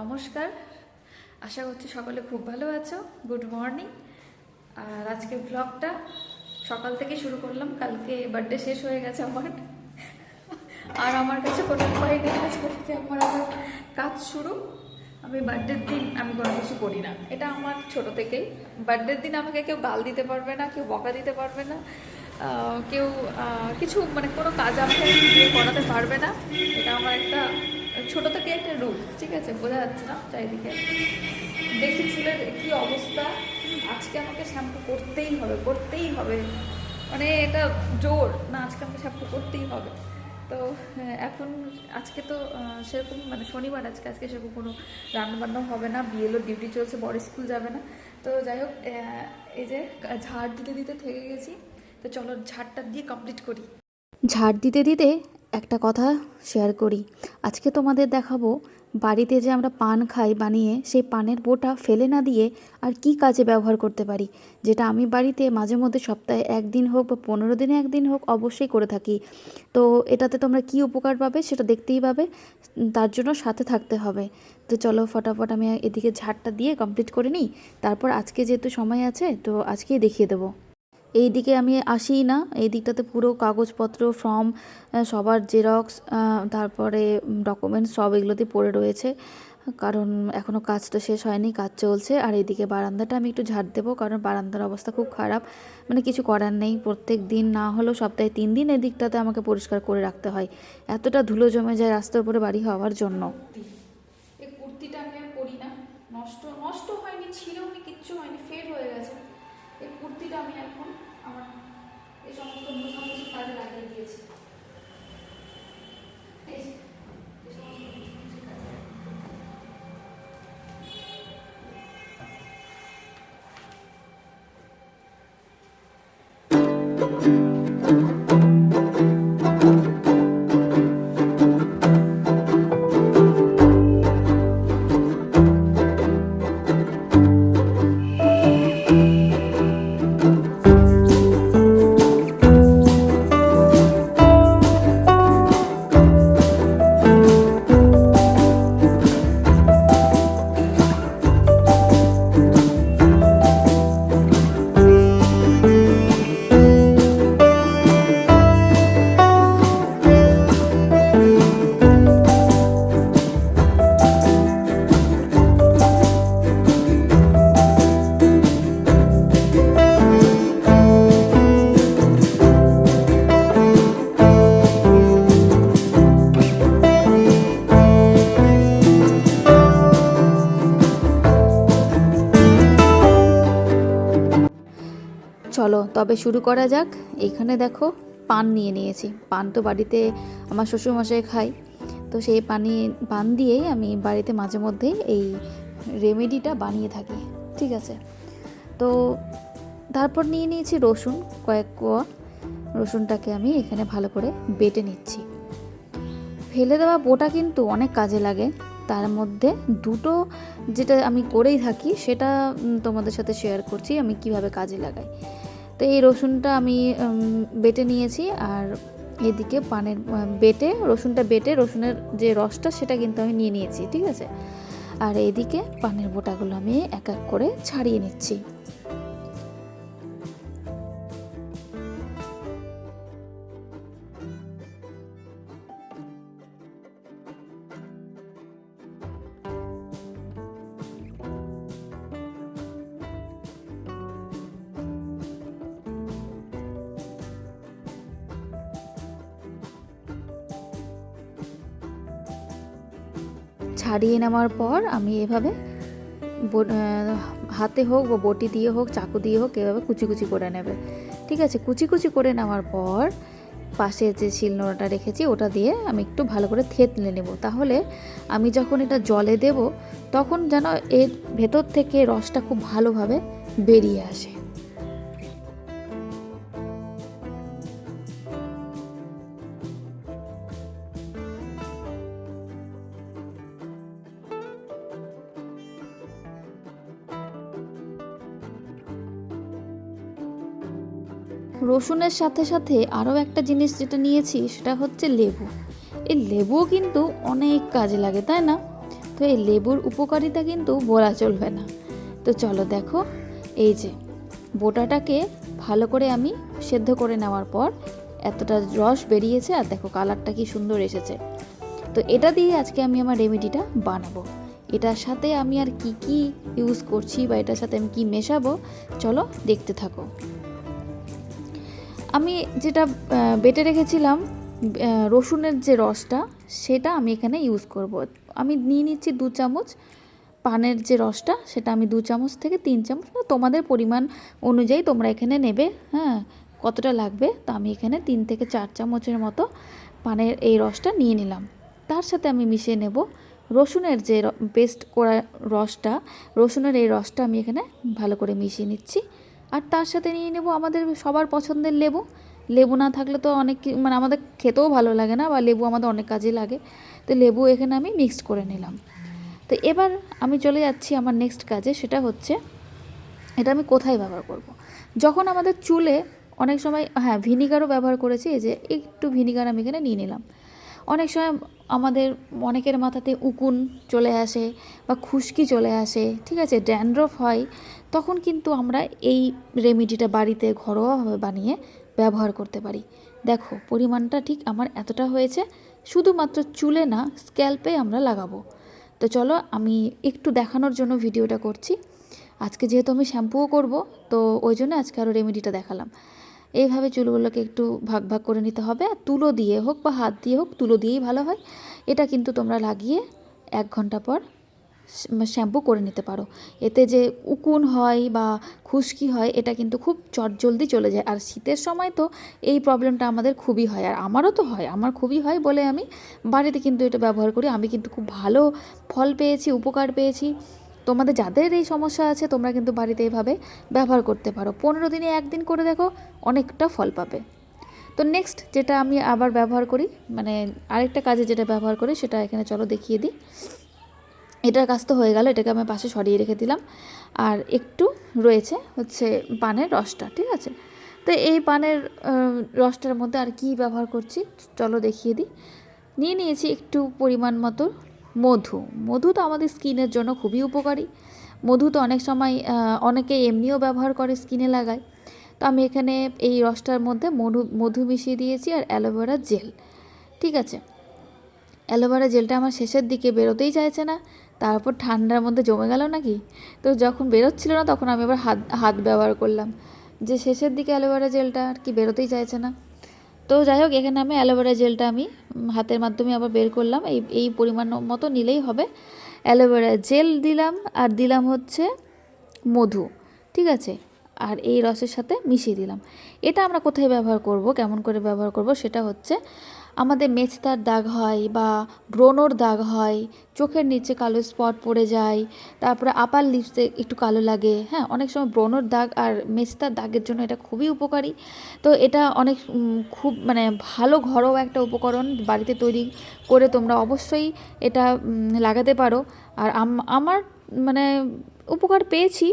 নমস্কার। আশা করছি সকলে খুব ভালো আছো। Good morning. আর আজকে ব্লগটা সকাল থেকে শুরু করলাম। কালকে বার্থডে শেষ হয়ে গেছে আমার। আর আমার কাছে কোনো উপায় নেই। আজকে থেকে আমার আবার কাজ শুরু। আমি বার্থডের দিন আমি কোনো কিছু করি না। এটা আমার ছোট থেকেই। বার্থডের দিন আমাকে কেউ গাল দিতে পারবে না, কেউ বকা দিতে পারবে না। কেউ কিছু মানে কোনো কাজ আমাকে করাতে পারবে না। এটা আমার একটা ছোট থেকে একটা রুল ঠিক আছে? বোঝা যাচ্ছে না চারিদিকে? দেখি চুলের কি অবস্থা? আজকে আমাকে শ্যাম্পু করতেই হবে করতেই হবে। মানে এটা জোর না আজকে আমাকে শ্যাম্পু করতেই হবে। তো হ্যাঁ, এখন আজকে তো সেরকম মানে শনিবার আজকে আজকে সেরকম কোনো রান্নাবান্নাও হবে না বিয়েলো ডিউটি চলছে বড় স্কুল যাবে না। তো যাই হোক এই যে ঝাড় দিতে দিতে থেকে গেছি। তো চলো ঝাড়টা দিয়ে কমপ্লিট করি। ঝাড় দিতে দিতে একটা কথা শেয়ার করি। আজকে তোমাদের দেখাবো, বাড়িতে যে আমরা পান খাই বানিয়ে, সেই পানের বোটা ফেলে না দিয়ে আর কি কাজে ব্যবহার করতে পারি? যেটা আমি বাড়িতে মাঝে মধ্যে সপ্তাহে একদিন হোক বা পনেরো দিনে একদিন হোক অবশ্যই করে থাকি। তো এটাতে তোমরা কি উপকার পাবে সেটা দেখতেই পাবে, তার জন্য সাথে থাকতে হবে। তো চলো ফটাফট আমি এদিকে ঝাড়টা দিয়ে কমপ্লিট করে নিই। তারপর আজকে যেহেতু সময় আছে, তো আজকেই দেখিয়ে দেবো। এই দিকে আমি আসিই না। এই দিকটাতে পুরো কাগজপত্র ফর্ম সবার জেরক্স তারপরে ডকুমেন্টস সব এগুলোতে পড়ে রয়েছে। কারণ এখনও কাজ তো শেষ হয়নি, কাজ চলছে। আর এইদিকে বারান্দাটা আমি একটু ঝাড় দেবো, কারণ বারান্দার অবস্থা খুব খারাপ। মানে কিছু করার নেই, প্রত্যেক দিন না হলেও সপ্তাহে তিন দিন এদিকটাতে আমাকে পরিষ্কার করে রাখতে হয়। এতটা ধুলো জমে যায় রাস্তার উপরে বাড়ি হওয়ার জন্য এই কুর্তিটা আমি আর পরি না নষ্ট নষ্ট হয়নি ছিঁড়েও নি কিচ্ছু হয়নি ফেড হয়ে গেছে এই কুর্তিটা আমি এখন আমার এই সমস্ত মোছামুছি কাজে লাগিয়ে দিয়েছি। thank যে, তবে শুরু করা যাক। এখানে দেখো পান নিয়ে নিয়েছি। পান তো বাড়িতে আমার শ্বশুরমশাই খাই তো সেই পানি, পান দিয়েই আমি বাড়িতে মাঝে মধ্যেই এই রেমেডিটা বানিয়ে থাকি। ঠিক আছে? তো তারপর নিয়ে নিয়েছি রসুন, কয়েক কোয়া। রসুনটাকে আমি এখানে ভালো করে বেটে নিচ্ছি। ফেলে দেওয়া বোটা কিন্তু অনেক কাজে লাগে। তার মধ্যে দুটো যেটা আমি করেই থাকি, সেটা তোমাদের সাথে শেয়ার করছি, আমি কীভাবে কাজে লাগাই। তো এই রসুনটা আমি বেটে নিয়েছি আর এদিকে পানের বেটে, রসুনটা বেটে রসুনের যে রসটা সেটা কিন্তু আমি নিয়ে নিয়েছি, ঠিক আছে? আর এদিকে পানের বোটাগুলো আমি এক এক করে ছাড়িয়ে নিচ্ছি। ছাড়িয়ে নেওয়ার পর আমি এভাবে হাতে হোক বা বটি দিয়ে হোক, চাকু দিয়ে হোক, এভাবে কুচি কুচি করে নেবে। ঠিক আছে? কুচি কুচি করে নেওয়ার পর পাশে যে শিলনোড়াটা রেখেছি, ওটা দিয়ে আমি একটু ভালো করে থেতলে নেব। তাহলে আমি যখন এটা জলে দেব, তখন যেন এর ভেতর থেকে রসটা খুব ভালোভাবে বেরিয়ে আসে। রসুনের সাথে সাথে আরও একটা জিনিস যেটা নিয়েছি সেটা হচ্ছে লেবু। এই লেবুও কিন্তু অনেক কাজে লাগে, তাই না? তো এই লেবুর উপকারিতা কিন্তু বলা চলবে না। তো চলো দেখো, এই যে বোটাটাকে ভালো করে আমি সেদ্ধ করে নেওয়ার পর এতটা রস বেরিয়েছে আর দেখো কালারটা কি সুন্দর এসেছে। তো এটা দিয়ে আজকে আমি আমার রেমেডিটা বানাবো। এটার সাথে আমি আর কি কি ইউজ করছি বা এটার সাথে আমি কি মেশাবো, চলো দেখতে থাকো। আমি যেটা বেটে রেখেছিলাম রসুনের যে রসটা, সেটা আমি এখানে ইউজ করব। আমি নিয়ে নিচ্ছি দু চামচ পানের যে রসটা, সেটা আমি দু চামচ থেকে তিন চামচ তোমাদের পরিমাণ অনুযায়ী তোমরা এখানে নেবে হ্যাঁ কতটা লাগবে, তো আমি এখানে তিন থেকে চার চামচের মতো পানের এই রসটা নিয়ে নিলাম। তার সাথে আমি মিশিয়ে নেব রসুনের যে পেস্ট করা রসটা, রসুনের এই রসটা আমি এখানে ভালো করে মিশিয়ে নিচ্ছি। আর তার সাথে নিয়ে নেব আমাদের সবার পছন্দের লেবু। লেবু না থাকলে তো অনেক মানে আমাদের খেতেও ভালো লাগে না বা লেবু আমাদের অনেক কাজে লাগে। তো লেবু এখানে আমি মিক্সড করে নিলাম। তো এবার আমি চলে যাচ্ছি আমার নেক্সট কাজে, সেটা হচ্ছে এটা আমি কোথায় ব্যবহার করব। যখন আমাদের চুলে অনেক সময় হ্যাঁ ভিনিগারও ব্যবহার করেছি, এই যে একটু ভিনিগার আমি এখানে নিয়ে নিলাম। অনেক সময় আমাদের অনেকের মাথাতে উকুন চলে আসে বা খুশকি চলে আসে, ঠিক আছে? ড্যান্ড্রফ হয়, তখন কিন্তু আমরা এই রেমিডিটা বাড়িতে ঘরোয়াভাবে বানিয়ে ব্যবহার করতে পারি। দেখো, পরিমাণটা ঠিক আমার এতটা হয়েছে, শুধুমাত্র চুলে না, স্ক্যাল্পে আমরা লাগাবো। তো চলো, আমি একটু দেখানোর জন্য ভিডিওটা করছি। আজকে যেহেতু আমি শ্যাম্পুও করব, তো ওই জন্য আজকে আরও রেমেডিটা দেখালাম। এইভাবে চুলগুলোকে একটু ভাগ ভাগ করে নিতে হবে আর তুলো দিয়ে হোক বা হাত দিয়ে হোক, তুলো দিয়েই ভালো হয়। এটা কিন্তু তোমরা লাগিয়ে এক ঘণ্টা পর শ্যাম্পু করে নিতে পারো। এতে যে উকুন হয় বা খুশকি হয়, এটা কিন্তু খুব চটজলদি চলে যায়। আর শীতের সময় তো এই প্রবলেমটা আমাদের খুবই হয়, আর আমারও তো হয়, আমার খুবই হয় বলে আমি বাড়িতে কিন্তু এটা ব্যবহার করি। আমি কিন্তু খুব ভালো ফল পেয়েছি, উপকার পেয়েছি। তোমাদের যাদের এই সমস্যা আছে, তোমরা কিন্তু বাড়িতে এভাবে ব্যবহার করতে পারো। পনেরো দিনে একদিন করে দেখো অনেকটা ফল পাবে। তো নেক্সট যেটা আমি আবার ব্যবহার করি মানে আরেকটা কাজে যেটা ব্যবহার করি, সেটা এখানে চলো দেখিয়ে দিই। এটার কাজ তো হয়ে গেল, এটাকে আমি পাশে সরিয়ে রেখে দিলাম। আর একটু রয়েছে হচ্ছে পানের রসটা, ঠিক আছে? তো এই পানের রসটার মধ্যে আর কি ব্যবহার করছি, চলো দেখিয়ে দিই। নিয়ে নিয়েছি একটু পরিমাণ মতো মধু। মধু তো আমাদের স্কিনের জন্য খুবই উপকারী। মধু তো অনেক সময় অনেকে এমনিও ব্যবহার করে স্কিনে লাগায়। তো আমি এখানে এই রসটার মধ্যে মধু মধু মিশিয়ে দিয়েছি আর অ্যালোভেরা জেল। ঠিক আছে? অ্যালোভেরা জেলটা আমার শেষের দিকে বেরোতেই চাইছে না। তারপর ঠান্ডার মধ্যে জমে গেল নাকি? তো যখন বেরোচ্ছিল না, তখন আমি আবার হাত হাত ব্যবহার করলাম। যে শেষের দিকে অ্যালোভেরা জেলটা আর কি বেরোতেই চাইছে না। তো যাই হোক, এখানে আমি অ্যালোভেরা জেলটা আমি হাতের মাধ্যমে আবার বের করলাম। এই এই পরিমাণ মতো নিলেই হবে। অ্যালোভেরা জেল দিলাম, আর দিলাম হচ্ছে মধু, ঠিক আছে? আর এই রসের সাথে মিশিয়ে দিলাম। এটা আমরা কোথায় ব্যবহার করব, কেমন করে ব্যবহার করব, সেটা হচ্ছে আমাদের মেচতার দাগ হয় বা ব্রণর দাগ হয়, চোখের নিচে কালো স্পট পড়ে যায়, তারপরে আপার লিপসে একটু কালো লাগে। হ্যাঁ অনেক সময় ব্রণর দাগ আর মেচতার দাগের জন্য এটা খুবই উপকারী। তো এটা অনেক খুব মানে ভালো ঘরোয়া একটা উপকরণ বাড়িতে তৈরি করে তোমরা অবশ্যই এটা লাগাতে পারো। আর আমার মানে উপকার পেয়েছি।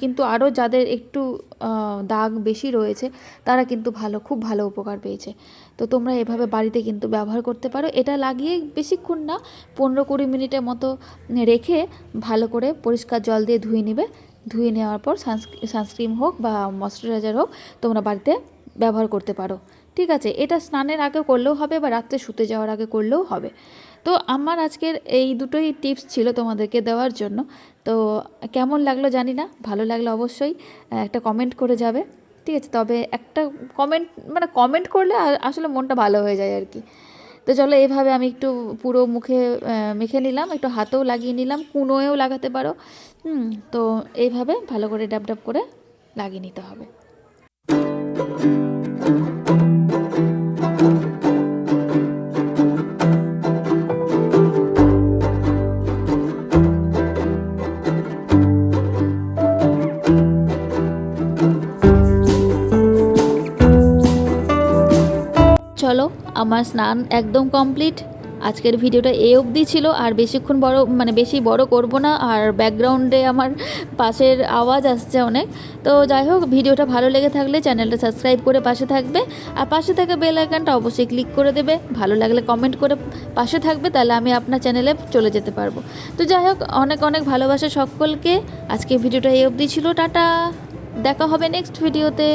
কিন্তু আরও যাদের একটু দাগ বেশি রয়েছে, তারা কিন্তু ভালো, খুব ভালো উপকার পেয়েছে। তো তোমরা এভাবে বাড়িতে কিন্তু ব্যবহার করতে পারো। এটা লাগিয়ে বেশিক্ষণ না, পনেরো কুড়ি মিনিটের মতো রেখে ভালো করে পরিষ্কার জল দিয়ে ধুয়ে নেবে। ধুয়ে নেওয়ার পর সানস্ক্রিন হোক বা ময়শ্চারাইজার হোক, তোমরা বাড়িতে ব্যবহার করতে পারো। ঠিক আছে, এটা স্নানের আগে করলেও হবে বা রাত্রে শুতে যাওয়ার আগে করলেও হবে। তো আমার আজকের এই দুটোই টিপস ছিল তোমাদেরকে দেওয়ার জন্য। তো কেমন লাগল জানি না, ভালো লাগল অবশ্যই একটা কমেন্ট করে যাবে, ঠিক আছে? তবে একটা কমেন্ট মানে কমেন্ট করলে আসলে মনটা ভালো হয়ে যায় আর কি। তো চলো এভাবে আমি একটু পুরো মুখে মেখে নিলাম, একটু হাতেও লাগিয়ে নিলাম, কুনোয়েও লাগাতে পারো, হুম? তো এইভাবে ভালো করে ডাব ডাব করে লাগিয়ে নিতে হবে। চলো আমার স্নান একদম কমপ্লিট আজকের ভিডিওটা এ অবধি ছিল, আর বেশিক্ষণ বড় মানে বেশি বড় করব না, আর ব্যাকগ্রাউন্ডে আমার পাশের আওয়াজ আসছে অনেক। তো যাই হোক, ভিডিওটা ভালো লেগে থাকলে চ্যানেলটা সাবস্ক্রাইব করে পাশে থাকবে, আর পাশে থাকা বেল আইকনটা অবশ্যই ক্লিক করে দেবে। ভালো লাগলে কমেন্ট করে পাশে থাকবে, তাহলে আমি আপনার চ্যানেলে চলে যেতে পারব। তো যাই হোক, অনেক অনেক ভালোবাসা সকলকে। আজকে ভিডিওটা এ অবধি ছিল, টাটা। দেখা হবে নেক্সট ভিডিওতে